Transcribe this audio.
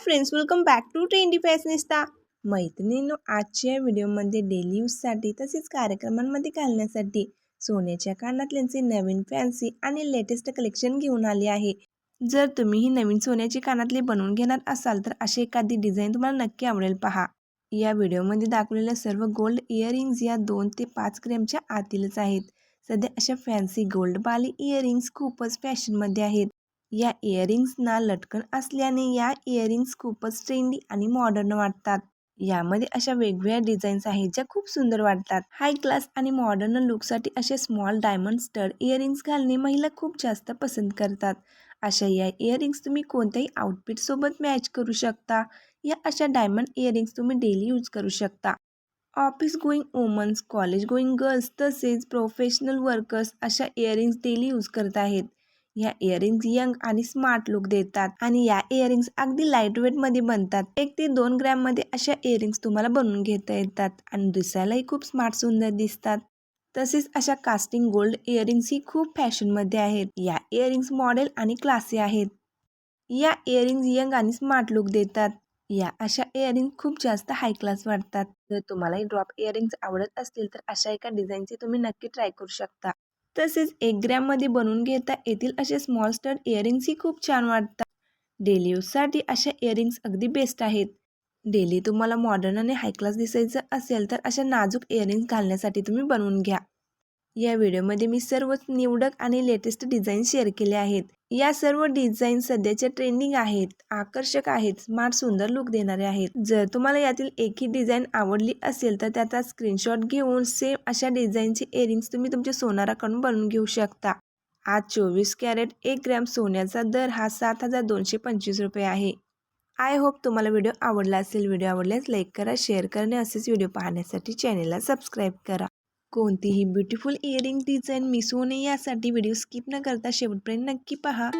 Friends welcome back to trendy fashionista मैत्रिणींनो आजच्या व्हिडिओमध्ये डेली यूजसाठी तसेच कार्यक्रमांमध्ये घालण्यासाठी सोन्याच्या कानातल्यांचे नवीन फॅन्सी आणि लेटेस्ट कलेक्शन घेऊन आले आहे. जर तुम्ही ही नवीन सोन्याची कानातले बनवून घेणार असाल तर अशी एखादी डिझाईन तुम्हाला नक्की आवडेल पहा. या व्हिडिओमध्ये दाखवलेल्या सर्व गोल्ड इयरिंग्ज या दोन ते पाच ग्रॅमच्या आतीलच आहेत. सध्या अशा फॅन्सी गोल्ड बाली इयरिंग्स खूपच फॅशनमध्ये आहेत. या इयरिंग्सना लटकन असल्याने या इयरिंग्स खूपच ट्रेंडी आणि मॉडर्न वाटतात. यामध्ये अशा वेगवेगळ्या डिझाईन्स आहेत ज्या खूप सुंदर वाटतात. हाय क्लास आणि मॉडर्न लुकसाठी असे स्मॉल डायमंड स्टड इयरिंग्स घालणे महिला खूप जास्त पसंत करतात. अशा या इयरिंग्स तुम्ही कोणत्याही आउटफिटसोबत मॅच करू शकता. या अशा डायमंड इयरिंग्स तुम्ही डेली यूज करू शकता. Office going womens college going girls तसेच प्रोफेशनल वर्कर्स अशा इयरिंग्स डेली यूज करत आहेत. या इयरिंग्स यंग आणि स्मार्ट लुक देतात आणि या इयरिंग्स अगदी लाइट वेटमध्ये बनतात. एक ते दोन ग्रॅममध्ये अशा इयरिंग्स तुम्हाला बनवून घेता येतात आणि दिसायलाही खूप स्मार्ट सुंदर दिसतात. तसेच अशा कास्टिंग गोल्ड इयरिंग्स ही खूप फॅशनमध्ये आहेत. या इयरिंग्स मॉडेल आणि क्लासी आहेत. या इयरिंग्स यंग आणि स्मार्ट लुक देतात. या अशा इयरिंग्स खूप जास्त हाय क्लास वाटतात. जर तुम्हालाही ड्रॉप इयरिंग्स आवडत असतील तर अशा एका डिझाईनचे तुम्ही नक्की ट्राय करू शकता. तसेच एक ग्रॅममध्ये बनवून घेता येतील असे स्मॉल स्टड इयरिंग्सही खूप छान वाटतात. डेली यूजसाठी अशा इयरिंग्स अगदी बेस्ट आहेत. डेली तुम्हाला मॉडर्न आणि हाय क्लास दिसायचं असेल तर अशा नाजूक इयरिंग्स घालण्यासाठी तुम्ही बनवून घ्या. या व्हिडिओमध्ये मी सर्वच निवडक आणि लेटेस्ट डिझाईन शेअर केले आहेत. या सर्व डिझाईन सध्याच्या ट्रेंडिंग आहेत आकर्षक आहेत स्मार्ट सुंदर लुक देणारे आहेत. जर तुम्हाला यातील एकही डिझाईन आवडली असेल तर त्याचा स्क्रीनशॉट घेऊन सेम अशा डिझाईनचे इयरिंग्स तुम्ही तुमच्या सोनाराकडून बनवून घेऊ शकता. आज चोवीस कॅरेट एक ग्रॅम सोन्याचा दर हा सात हजार दोनशे पंचवीस रुपये आहे. आय होप तुम्हाला व्हिडिओ आवडला असेल. व्हिडिओ आवडल्यास लाईक करा शेअर करणे असेच व्हिडिओ पाहण्यासाठी चॅनेलला सबस्क्राईब करा. कोणतीही ब्युटिफुल इयरिंग डिझाईन मिस होऊ नये यासाठी व्हिडिओ स्किप न करता शेवटपर्यंत नक्की पहा.